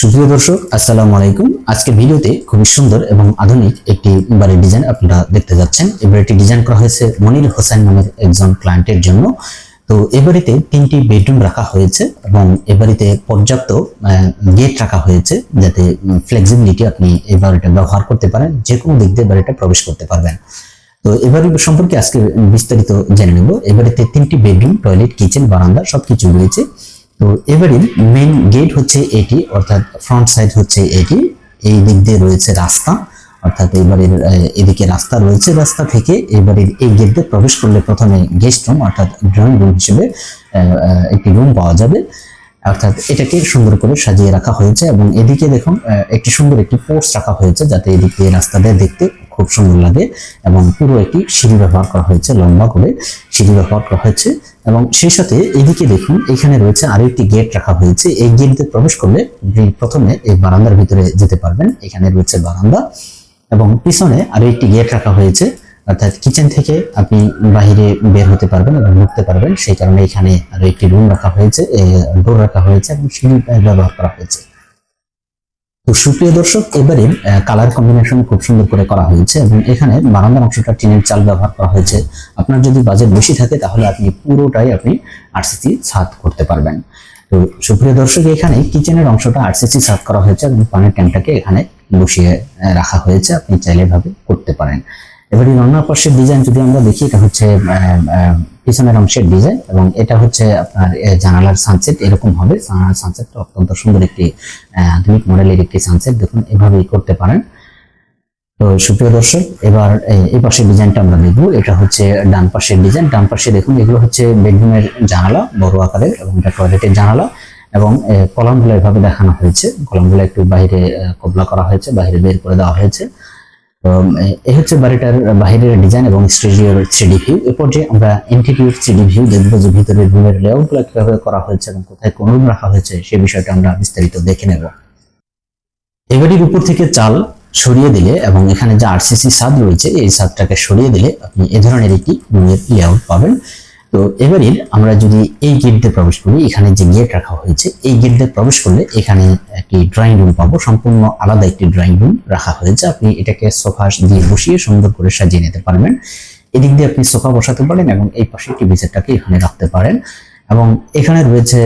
সুপ্রিয় দর্শক, আসসালামু আলাইকুম। আজকে ভিডিওতে খুবই সুন্দর এবং আধুনিক একটি বাড়ির ডিজাইন আপনারা দেখতে যাচ্ছেন। এই বাড়িটি ডিজাইন করা হয়েছে মনির হোসেন নামের একজন ক্লায়েন্টের জন্য। তো এই বাড়িতে তিনটি বেডরুম রাখা হয়েছে এবং এ বাড়িতে পর্যাপ্ত গেট রাখা হয়েছে যাতে ফ্লেক্সিবিলিটি আপনি এই বাড়িটা ব্যবহার করতে পারেন যে কোনো দিক দিয়ে বাড়িটা প্রবেশ করতে পারবেন। তো এবারে সম্পর্কে আজকে বিস্তারিত জেনে নেব। এবারেতে তিনটি বেডরুম টয়লেট কিচেন বারান্দা সবকিছু রয়েছে। তো এবারে মেইন গেট হচ্ছে এটি অর্থাৎ ফ্রন্ট সাইড হচ্ছে এটি। এই দিক দিয়ে রয়েছে রাস্তা অর্থাৎ আহ, এদিকে রাস্তা রয়েছে রাস্তা থেকে। এবারের এই গেট দিয়ে প্রবেশ করলে প্রথমে গেস্ট রুম অর্থাৎ ড্রয়িং রুম হিসেবে একটি রুম পাওয়া যাবে। অর্থাৎ এটাকে সুন্দর করে সাজিয়ে রাখা হয়েছে এবং এদিকে দেখুন একটি সুন্দর একটি পোস্ট রাখা হয়েছে যাতে এদিক দিয়ে রাস্তা দিয়ে দেখতে খুব সুন্দর লাগে এবং পুরো একটি সিঁড়ি ব্যবহার করা হয়েছে লম্বা করে সিঁড়ি ব্যবহার করা হয়েছে। এবং সেই সাথে এদিকে দেখুন, এখানে রয়েছে আরও একটি গেট রাখা হয়েছে। এই গেট দিয়ে প্রবেশ করলে প্রথমে এই বারান্দার ভিতরে যেতে পারবেন। এখানে রয়েছে বারান্দা এবং পিছনে আরও একটি গেট রাখা হয়েছে। অর্থাৎ কিচেন থেকে আপনি বাহিরে বের হতে পারবেন এবং ঢুকতে পারবেন। সেই কারণে এখানে আরও একটি রুম রাখা হয়েছে ডোর রাখা হয়েছে এবং সিঁড়ি ব্যবহার করা হয়েছে। তো সুপ্রিয় দর্শক, এবারে কালার কম্বিনেশন খুব সুন্দর করে করা হয়েছে এবং এখানে বারান্দার অংশটা টিনের চাল ব্যবহার করা হয়েছে। আপনার যদি বাজেট বেশি থাকে, তাহলে আপনি পুরোটাই আপনি আরসিসি ছাদ করতে পারবেন। তো সুপ্রিয় দর্শক, এখানে কিচেনের অংশটা আরসিসি ছাদ করা হয়েছে এবং পানের ট্যাঙ্কটাকে এখানে বসিয়ে রাখা হয়েছে। আপনি চাইলে ভাবে করতে পারেন। এবারে রান্নার পাশের ডিজাইন যদি আমরা দেখি, এটা হচ্ছে পিছনের অংশের ডিজাইন এবং এটা হচ্ছে আপনার জানালার সানসেট এরকম হবে। জানালার সানসেটটা অত্যন্ত সুন্দর একটি আধুনিক মডেলের একটি সানসেট দেখুন, এভাবেই করতে পারেন। তো সুপ্রিয় দর্শক, এবার এই- এই পাশের ডিজাইনটা আমরা দেখব। এটা হচ্ছে ডান পাশের ডিজাইন ডান পাশে দেখুন, এগুলো হচ্ছে বেডরুমের জানালা, বড় আকারের এবং এটা টয়লেটের জানালা এবং কলামগুলো এভাবে দেখানো হয়েছে। কলামগুলো একটু বাইরে কবলা করা হয়েছে, বাইরে বের করে দেওয়া হয়েছে। এই হচ্ছে বাড়িটার বাইরের ডিজাইন এবং স্টেডিওর থ্রিডি ভিউ এ পর্যায়ে আমরা থ্রি থ্রিডি ভিউ দেখব যে ভিতরের রুমের লেআউটগুলো কীভাবে করা হয়েছে এবং কোথায় কোন রুম রাখা হয়েছে, সে বিষয়টা আমরা বিস্তারিত দেখে নেব। এবারের উপর থেকে চাল সরিয়ে দিলে এবং এখানে যে আরসিসি ছাদ রয়েছে, এই ছাদটাকে সরিয়ে দিলে আপনি এ ধরনের একটি রুমের লেআউট পাবেন। তো এবারে আমরা যদি এই গেট দিয়ে প্রবেশ করি, এখানে যে গেট রাখা হয়েছে, এই গেট দিয়ে প্রবেশ করলে এখানে একটি ড্রয়িং রুম পাবো। সম্পূর্ণ আলাদা একটি ড্রয়িং রুম রাখা হয়েছে। আপনি এটাকে সোফা দিয়ে বসিয়ে সুন্দর করে সাজিয়ে নিতে পারবেন। এদিক দিয়ে আপনি সোফা বসাতে পারেন এবং এই পাশে টিভি সেটটাকে এখানে রাখতে পারেন। এবং এখানে রয়েছে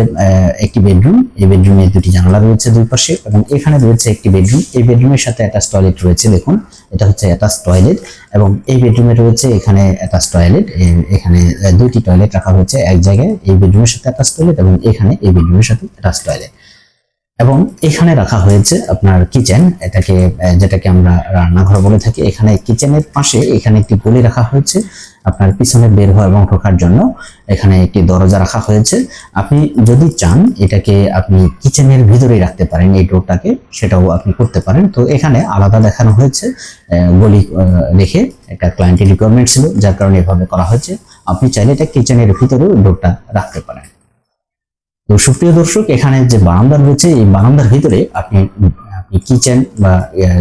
একটি বেডরুম। এই বেডরুমে দুটি জানলা রয়েছে দুই পাশে এবং এখানে রয়েছে একটি বেডরুম। এই বেডরুমের সাথে অ্যাটাচ টয়লেট রয়েছে, দেখুন। এটা হচ্ছে অ্যাটাচ টয়লেট এবং এই বেডরুমে রয়েছে এখানে অ্যাটাচ টয়লেট। এখানে দুইটি টয়লেট রাখা হয়েছে এক জায়গায়। এই বেডরুমের সাথে অ্যাটাচ টয়লেট এবং এখানে এই বেডরুমের সাথে অ্যাটাচ টয়লেট। এবং এখানে রাখা হয়েছে আপনার কিচেন এটাকে যেটাকে আমরা রান্নাঘর বলে থাকি। এখানে কিচেনের পাশে এখানে একটি গলি রাখা হয়েছে আপনার পিছনে বের হওয়া এবং ঢোকার জন্য। এখানে একটি দরজা রাখা হয়েছে। আপনি যদি চান এটাকে আপনি কিচেনের ভিতরেই রাখতে পারেন, এই ডোরটাকে, সেটাও আপনি করতে পারেন। তো এখানে আলাদা দেখানো হয়েছে গলি রেখে একটা ক্লায়েন্টের রিকোয়ারমেন্ট ছিল, যার কারণে এভাবে করা হয়েছে। আপনি চাইলে এটা কিচেনের ভিতরেও ডোরটা রাখতে পারেন। তো সুপ্রিয় দর্শক, এখানে যে বারান্দা রয়েছে, এই বারান্দার ভিতরে আপনি আপনি কিচেন বা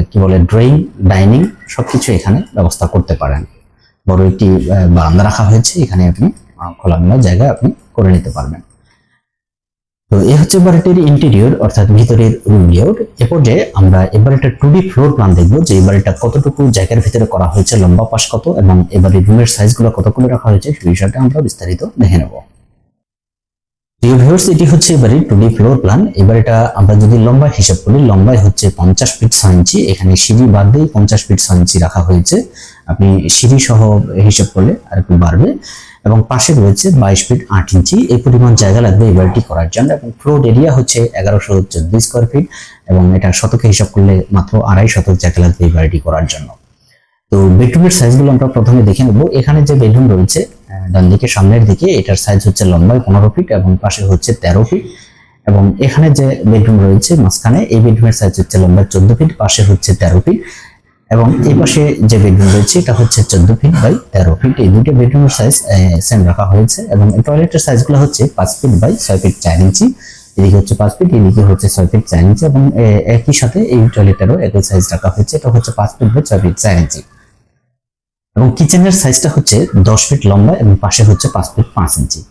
কি বলে ড্রয়িং ডাইনিং সবকিছু এখানে ব্যবস্থা করতে পারেন। বড় একটি বারান্দা রাখা হয়েছে, এখানে আপনি খোলামেলা জায়গায় আপনি করে নিতে পারবেন। তো এই হচ্ছে বাড়িটির ইন্টেরিয়র অর্থাৎ ভিতরের রুম লেআউট এ পর্যায়ে আমরা এবার একটা টু ডি ফ্লোর প্ল্যান দেখব, যে এই বাড়িটা কতটুকু জায়গার ভিতরে করা হয়েছে, লম্বা পাশ কত, এবং এবারে রুমের সাইজগুলো কতগুলো রাখা হয়েছে, সেই বিষয়টা আমরা বিস্তারিত দেখে নেব। প্রিয় ভিউয়ার্স এটি হচ্ছে এবারে টু ডি ফ্লোর প্ল্যান এবার এটা আমরা যদি লম্বা হিসাব করি, লম্বায় হচ্ছে পঞ্চাশ ফিট ছয় ইঞ্চি এখানে সিঁড়ি বাদ দিয়ে পঞ্চাশ ফিট ছয় ইঞ্চি রাখা হয়েছে। আপনি সিঁড়ি সহ হিসাব করলে আর একটু বাড়বে। এবং পাশে রয়েছে বাইশ ফিট আট ইঞ্চি এই পরিমাণ জায়গা লাগবে এই বাড়িটি করার জন্য। এবং ফ্লোর এরিয়া হচ্ছে এগারোশো চোদ্দ স্কোয়ার ফিট এবং এটা শতকে হিসাব করলে মাত্র আড়াই শতক জায়গা লাগবে এই বাড়িটি করার জন্য। তো বেডরুমের সাইজগুলো আমরা প্রথমে দেখে নেব। এখানে যে বেডরুম রয়েছে ডান দিকে, সামনের দিকে, এটার সাইজ হচ্ছে লম্বায় পনেরো ফিট এবং পাশে হচ্ছে তেরো ফিট এবং এখানে যে বেডরুম রয়েছে, মাঝখানে এই বেডরুমের সাইজ হচ্ছে লম্বায় চোদ্দ ফিট পাশে হচ্ছে তেরো ফিট এবং এই পাশে যে বেডরুম রয়েছে, এটা হচ্ছে চোদ্দ ফিট বাই তেরো ফিট এই দুটো বেডরুমের সাইজ সেম রাখা হয়েছে। এবং টয়লেটের সাইজগুলো হচ্ছে পাঁচ ফিট বাই ছয় ফিট চার ইঞ্চি। এদিকে হচ্ছে পাঁচ ফিট এদিকে হচ্ছে ছয় ফিট চার ইঞ্চি। এবং একই সাথে এই টয়লেটেরও একই সাইজ রাখা হয়েছে। এটা হচ্ছে পাঁচ ফিট বাই ছয় ফিট চার ইঞ্চি। এবং কিচেনের সাইজটা হচ্ছে দশ ফিট লম্বা এবং পাশে হচ্ছে পাঁচ ফিট পাঁচ ইঞ্চি।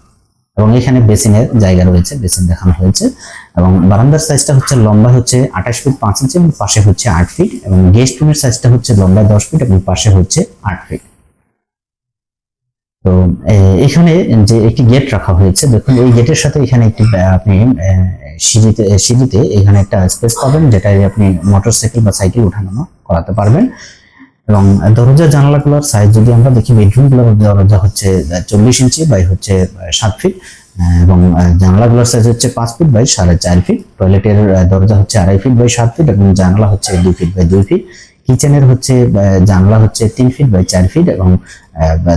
এবং এখানে বেসিনের জায়গা রয়েছে, বেসিন দেখানো হয়েছে। এবং বারান্দার সাইজটা হচ্ছে লম্বা হচ্ছে আঠাশ ফিট পাঁচ ইঞ্চি এবং পাশে হচ্ছে আট ফিট। এবং গেস্ট রুমের সাইজটা হচ্ছে লম্বা দশ ফিট এবং পাশে হচ্ছে আট ফিট। তো এখানে যে একটি গেট রাখা হয়েছে, দেখুন, এই গেটের সাথে এখানে একটি আপনি সিঁড়িতে সিঁড়িতে এখানে একটা স্পেস পাবেন, যেটায় আপনি মোটরসাইকেল বা সাইকেল উঠানো করাতে পারবেন। এবং দরজা জানালাগুলোর সাইজ যদি আমরা দেখি বেডরুমগুলোর দরজা হচ্ছে চল্লিশ ইঞ্চি বাই হচ্ছে সাত ফিট এবং জানালাগুলোর সাইজ হচ্ছে পাঁচ ফিট বাই সাড়ে চার ফিট টয়লেটের দরজা হচ্ছে আড়াই ফিট বাই সাত ফিট এবং জানালা হচ্ছে দুই ফিট বাই দুই ফিট কিচেনের হচ্ছে জানলা হচ্ছে তিন ফিট বাই চার ফিট এবং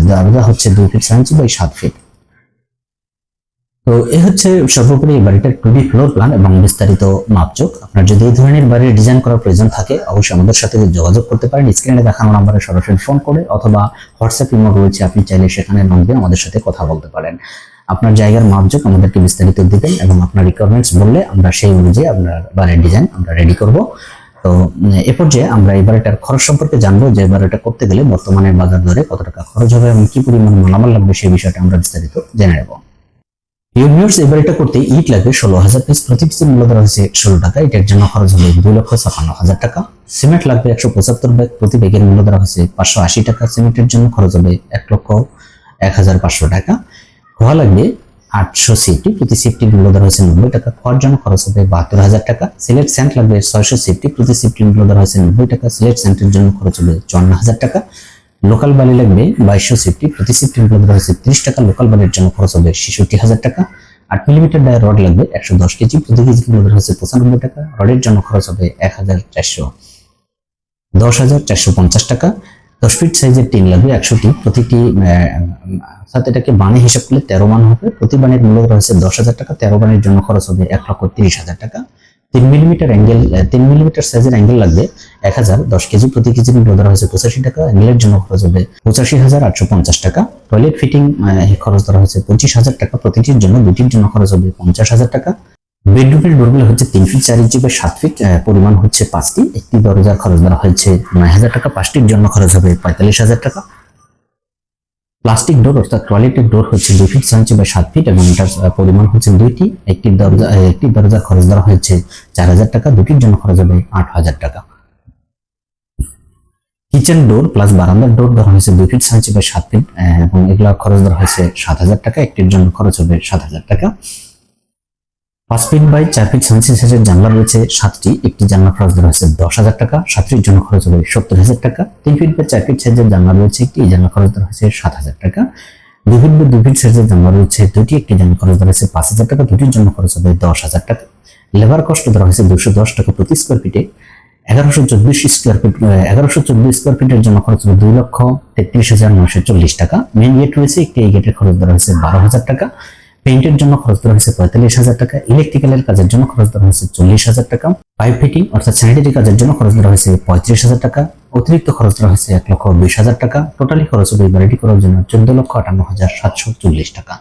দরজা হচ্ছে দুই ফিট ইঞ্চি বাই সাত ফিট তো এ হচ্ছে সর্বোপরি এই বাড়িটার টু ফ্লোর প্ল্যান এবং বিস্তারিত মাপচোক আপনার যদি এই ধরনের বাড়ির ডিজাইন করার প্রয়োজন থাকে, অবশ্যই আমাদের সাথে যোগাযোগ করতে পারেন। স্ক্রিনে দেখানো নাম্বারে সরাসরি ফোন করে অথবা হোয়াটসঅ্যাপ ইমো রয়েছে, আপনি চাইলে সেখানে নক দিয়ে আমাদের সাথে কথা বলতে পারেন। আপনার জায়গার মাপজোক আমাদেরকে বিস্তারিত দিবেন এবং আপনার রিকোয়ারমেন্টস বললে আমরা সেই অনুযায়ী আপনার বাড়ির ডিজাইন আমরা রেডি করব। তো, এ পর্যায়ে আমরা এই বাড়িটার খরচ সম্পর্কে জানব যে বাড়িটা করতে গেলে বর্তমানে বাজার দরে কত টাকা খরচ হবে এবং কি পরিমাণ মালামাল লাগবে সেই বিষয়টা আমরা বিস্তারিত জেনে নেব। ইউনিভার্স এই বাড়িটা করতে ইট লাগবে ষোলো হাজার পিস প্রতি পিসের মূল্য ধরা হয়েছে ষোলো টাকা। এটার জন্য খরচ হবে দুই লক্ষ ছাপান্ন হাজার টাকা। সিমেন্ট লাগবে একশো পঁচাত্তর ব্যাগ প্রতি ব্যাগের মূল্য ধরা হয়েছে পাঁচশো আশি টাকা। সিমেন্টের জন্য খরচ হবে এক লক্ষ এক হাজার পাঁচশো টাকা। খোয়া লাগবে আটশো সিফটি প্রতি সিফটির মূল্য ধরা হয়েছে নব্বই টাকা। খোয়ার জন্য খরচ হবে বাহাত্তর হাজার টাকা। সিলেট সেন্ট লাগবে ছয়শো সিফটি প্রতি সিফটির মূল্য ধরা হয়েছে নব্বই টাকা। সিলেট সেন্টের জন্য খরচ হবে চুয়ান্ন হাজার টাকা। লোকাল বালি লাগবে বাইশশো সিফটি প্রতি সিফটির মূল্য ধরা হয়েছে ত্রিশ টাকা, লোকাল বালির জন্য খরচ হবে ছেষট্টি হাজার টাকা। আট মিলিমিটার ডায় রড লাগবে একশো দশ কেজি, প্রতি কেজির মূল্য ধরা হয়েছে পঁচানব্বই টাকা, রডের জন্য খরচ হবে এক হাজার চারশো। দশ হাজার চারশো পঞ্চাশ টাকা। দশ ফিট সাইজের টিন লাগবে একশোটি, প্রতিটি অর্থাৎ এটাকে বানে হিসাব করলে তেরো মান হবে। প্রতি বানের মূল্য রয়েছে দশ হাজার টাকা, তেরো বানের জন্য খরচ হবে এক লক্ষ তিরিশ হাজার টাকা। তিন মিলিমিটার অ্যাঙ্গেল তিন মিলিমিটার সাইজের অ্যাঙ্গেল লাগবে এক হাজার, দশ কেজি প্রতি কেজির মূল্য ধরা হয়েছে পঁচাশি টাকা অ্যাঙ্গেলের জন্য খরচ হবে পঁচাশি হাজার আটশো পঞ্চাশ টাকা। টয়লেট ফিটিং খরচ ধরা হয়েছে পঁচিশ হাজার টাকা প্রতিটির জন্য দুটির জন্য খরচ হবে পঞ্চাশ হাজার টাকা। বেডরুমের ডোরগুলো হচ্ছে তিন ফিট চার ইঞ্চি বা সাত ফিট পরিমাণ হচ্ছে পাঁচটি। একটি দরজার খরচ ধরা হয়েছে নয় হাজার টাকা, পাঁচটির জন্য খরচ হবে পঁয়তাল্লিশ হাজার টাকা। প্লাস্টিক ডোর অর্থাৎ টয়লেটের ডোর হচ্ছে দুই ফিট ছয় বা সাত ফিট এবং এটার পরিমাণ হচ্ছে দুইটি। একটি দরজা একটি দরজা খরচ ধরা হয়েছে চার হাজার টাকা, দুটির জন্য খরচ হবে আট হাজার টাকা। কিচেন ডোর প্লাস বারান্দার ডোর ধরা হয়েছে দুই ফিট ছয় বা সাত ফিট এবং এগুলো খরচ ধরা হয়েছে সাত হাজার টাকা, একটির জন্য খরচ হবে সাত হাজার টাকা। পাঁচ বাই চার ফিট সেন্সি সাইজের জানলা রয়েছে। সাতটি, একটি জানলা খরচ ধরা হয়েছে দশ হাজার টাকা, সাতটির জন্য খরচ হবে সত্তর হাজার টাকা। তিন ফিট বাই চার ফিট সাইজের জানলা রয়েছে, একটি জানলা খরচ ধরা হয়েছে সাত হাজার টাকা। দুই ফিট বাই দুই ফিট সাইজের জানলা রয়েছে দুটি একটি জানলা খরচ ধরা হয়েছে পাঁচ হাজার টাকা দুটির জন্য খরচ হবে দশ হাজার টাকা। লেবার কস্ট ধরা হয়েছে দুশো দশ টাকা প্রতি স্কোয়ার ফিটে এগারোশো চব্বিশ স্কোয়ার ফিট এগারোশো চব্বিশ স্কোয়ার ফিটের জন্য খরচ হবে দুই লক্ষ তেত্রিশ হাজার নশো চল্লিশ টাকা। মেন গেট রয়েছে, একটি এই গেটের খরচ ধরা হয়েছে বারো হাজার টাকা। পেইন্টের জন্য খরচ ধরা হয়েছে পঁয়তাল্লিশ হাজার টাকা ইলেকট্রিক্যালের কাজের জন্য খরচ ধরা হয়েছে চল্লিশ হাজার টাকা পাইপ ফিটিং অর্থাৎ স্যানিটারি কাজের জন্য খরচ ধরা হয়েছে পঁয়ত্রিশ হাজার টাকা, অতিরিক্ত খরচ ধরা হয়েছে এক লক্ষ বিশ হাজার টাকা টোটালি খরচ হবে বাড়িটি করার জন্য চোদ্দ লক্ষ আটান্ন হাজার সাতশো চল্লিশ টাকা।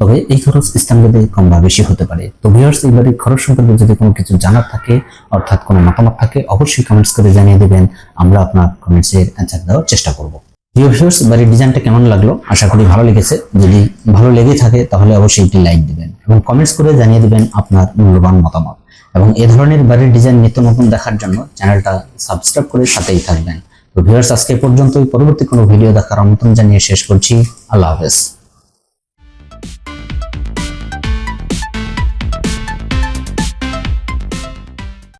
তবে এই খরচ স্থানভেদে কম বা বেশি হতে পারে। তো ভিউয়ার্স এই বাড়ির খরচ সম্পর্কে যদি কোনো কিছু জানার থাকে, অর্থাৎ কোনো মতামত থাকে, অবশ্যই কমেন্টস করে জানিয়ে দেবেন। আমরা আপনার কমেন্টসের অ্যান্সার দেওয়ার চেষ্টা করব। ভিউয়ার্স বাড়ির ডিজাইনটা কেমন লাগল? আশা করি ভালো লেগেছে। যদি ভালো লেগে থাকে, তাহলে অবশ্যই একটি লাইক দিবেন এবং কমেন্টস করে জানিয়ে দিবেন আপনার মূল্যবান মতামত। এবং এ ধরনের বাড়ির ডিজাইন নিত্য নতুন দেখার জন্য চ্যানেলটা সাবস্ক্রাইব করে সাথেই থাকবেন। তো ভিউয়ার্স আজকে পর্যন্তই। পরবর্তী কোনো ভিডিও দেখার আমন্ত্রণ জানিয়ে শেষ করছি। আল্লাহ হাফেজ।